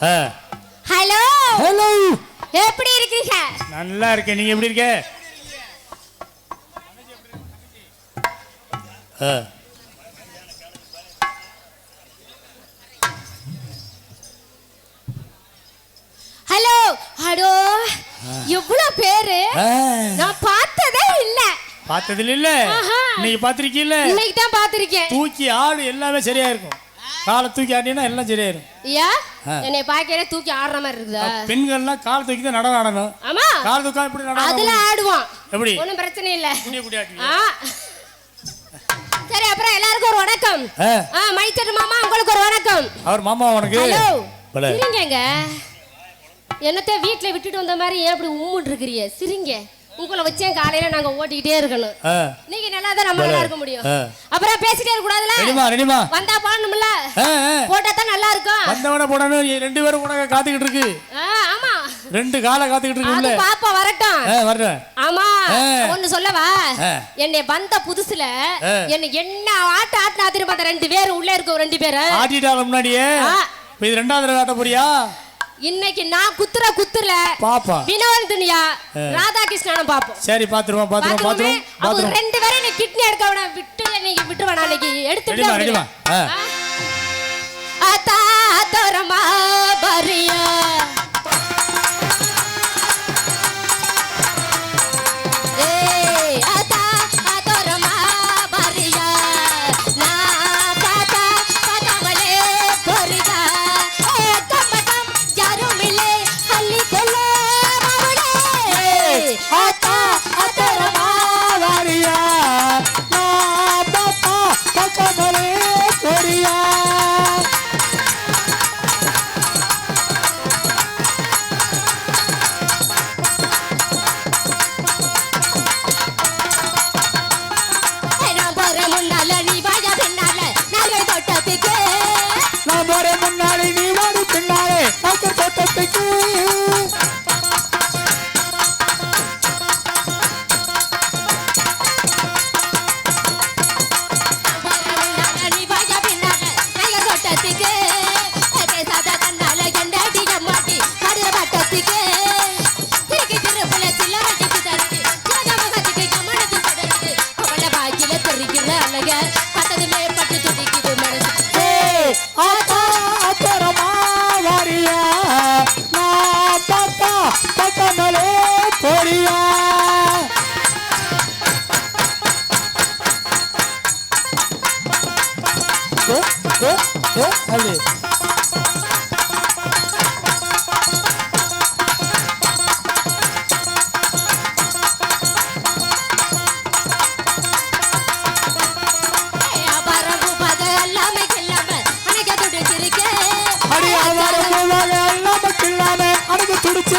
Hello. Hello. எப்படி இருக்கீங்க? நல்லா இருக்கேன். நீங்க எப்படி இருக்க ஹலோ. ஹலோ எவ்வளவு பேரு. நான் பார்த்ததே இல்ல. பார்த்ததில்ல இல்ல. இன்னைக்கு பார்த்திருக்கீல்ல? இன்னைக்கு தான் பார்த்திருக்கேன். தூக்கி ஆடு எல்லாமே சரியா இருக்கும் காலை தூக்கி ஆடினா எல்லாம் சரியாயிரும். ஆ. என்னை பாக்கறே தூக்கி ஆடுற மாதிரி இருக்குதா? பெண்கள்லாம் காலை தூக்கி தான் நடனம் ஆடணும். ஆமா. கால் தூக்கா இப்படி அதுல நடனம் ஆடுவான். எப்படி? ஒண்ணும் பிரச்சனை இல்ல. குடி சரி அப்புறம் எல்லாருக்கும் ஒரு வணக்கம். ஆ. மைத்தர் மாமா உங்களுக்கு ஒரு வணக்கம். அவர் மாமா உனக்கு? ஹலோ. சிரிங்கங்க என்னத்த வீட்ல விட்டுட்டு வந்த மாதிரி ஏன் இப்படி உம்முட்டு இருக்கிறீங்க சிரிங்க. உங்களை வச்சேன் காலையில நாங்க ஓட்டிக்கிட்டே இருக்கணும். நீங்க நல்லா தான் நம்ம நல்லா இருக்க முடியும். அப்புறம் பேசிட்டே இருக்க கூடாதுல ரெடிமா ரெடிமா வந்தா பாடணும்ல. போட்டா தான் நல்லா இருக்கும் வந்தவன போடணும் ரெண்டு பேரும் உனக்கு காத்துக்கிட்டு இருக்கு. ஆமா. ரெண்டு காலை காத்துக்கிட்டு அது இருக்குல்ல பாப்பா வரட்டும். வர்றேன் ஆமா. ஒண்ணு சொல்லவா. என்னை வந்த புதுசுல. என்னை என்ன ஆட்ட ஆட்டினா திரும்ப ரெண்டு பேரும் உள்ள இருக்க ரெண்டு பேரும் ஆட்டிட்டால முன்னாடியே. இது ரெண்டாவது காட்ட போறியா? இன்னைக்கு நான் குத்துற குத்துல பாப்பா. துணியா ராதாகிருஷ்ணனும் பாப்போம். சரி பாத்துருவோம் பாத்துருவோம் பாத்துருவோம். அவங்க ரெண்டு பேரும் கிட்னி எடுக்க வேணாம் விட்டு இன்னைக்கு. விட்டு வேணாம் இன்னைக்கு எடுத்துட்டு ছোট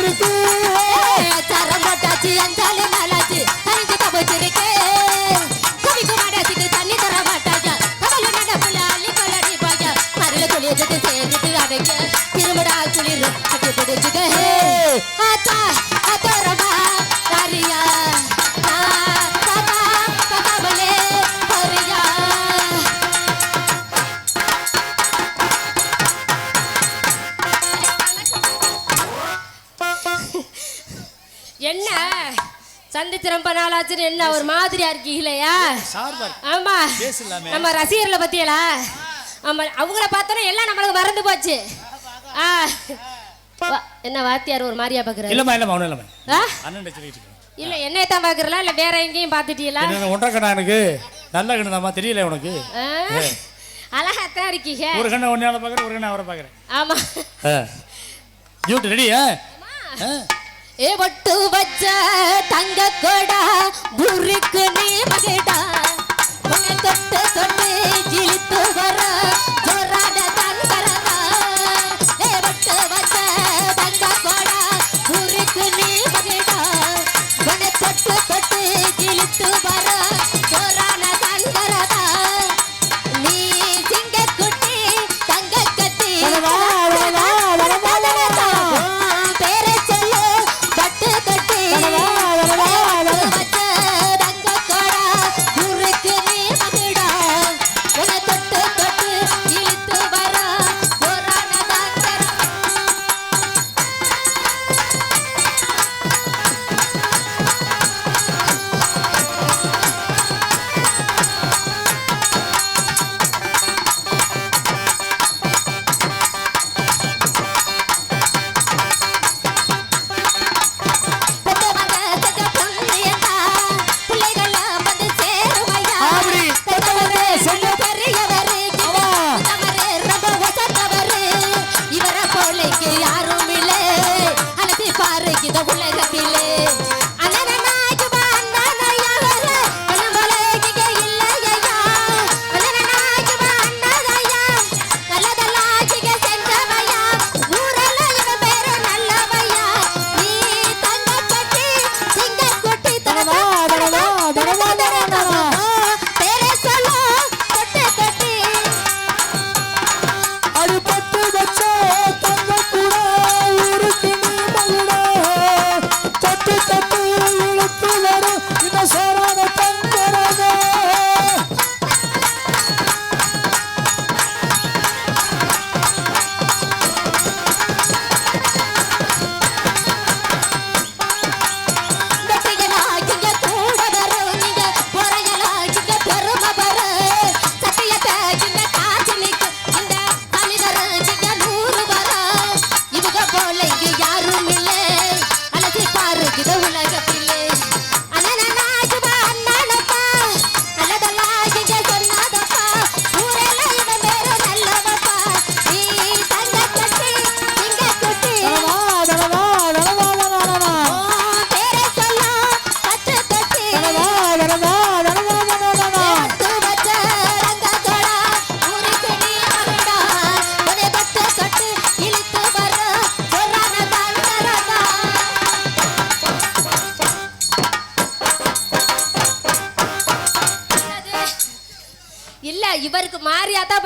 அடக்கு துடிச்சிருக்கு போட்டாச்சு அஞ்சாலு நாளாச்சு தனிஞ்சு கபச்சிருக்கு. கவிக்கு மாடாச்சுக்கு தண்ணி தர மாட்டாங்க கவலை நடப்புல அள்ளி கொள்ளடி பாயா? சேர்ந்துட்டு அடைக்க சந்திச்சு ரொம்ப நாள் ஆச்சுன்னு என்ன ஒரு மாதிரியா இருக்கீங்களா ஆமா. நம்ம ரசிகர்களை பத்தியலா? ஆமா அவங்கள பார்த்தோன்னே எல்லாம் நம்மளுக்கு மறந்து போச்சு. என்ன வாத்தியார் ஒரு மாதிரியா பாக்குறாரு? இல்லம்மா இல்லம்மா ஒன்றும் இல்லம்மா? அண்ணன் சொல்லிட்டு இல்ல என்னைய தான் பாக்குறல இல்ல வேற எங்கேயும் பாத்துட்டீங்களா ஒன்றரை கண்ணா எனக்கு? நல்ல கண்ணுதாம்மா தெரியல உனக்கு. ஆ? அழகாத்தான் இருக்கீங்க. ஒரு கண்ணை ஒன்னால பார்க்குறேன் ஒரு கண்ணை அவரை பார்க்குறேன் ஆமா. ஜூட் ரெடி ஆ ஆ. ஏ ஒட்டு வச்ச தங்க கொடா புருக்கு நீ மகிடா. தொட்டு தொட்டு இழுத்து வர ஜோரான தங்கரதா ஏ ஒட்டு வச்ச தங்க கொடா புருக்கு நீ மகடா. தொட்டு தொட்டு இழுத்து வர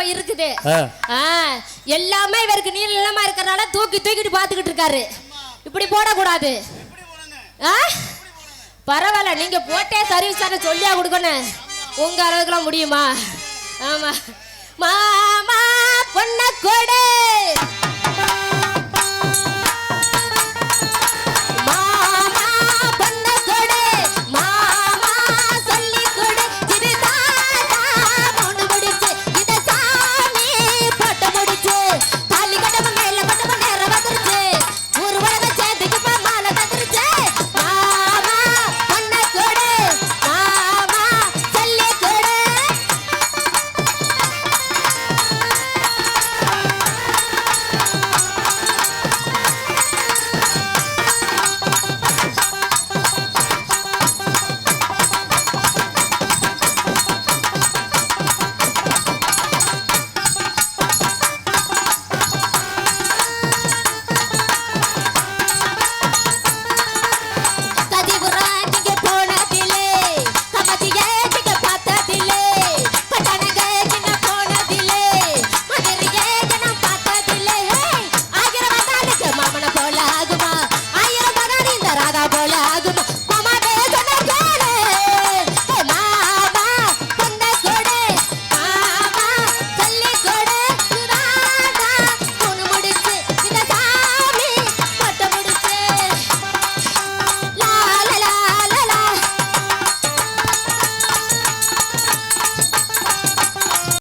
இப்ப இருக்குது. எல்லாமே இவருக்கு நீள நீளமா இருக்கறனால தூக்கி தூக்கிட்டு பாத்துக்கிட்டு இருக்காரு. இப்படி போடக்கூடாது? பரவாயில்ல நீங்க போட்டே சர்வீஸ் தானே சொல்லியா கொடுக்கணும். உங்க அளவுக்குலாம் முடியுமா? ஆமா. மாமா பொண்ண கொடு.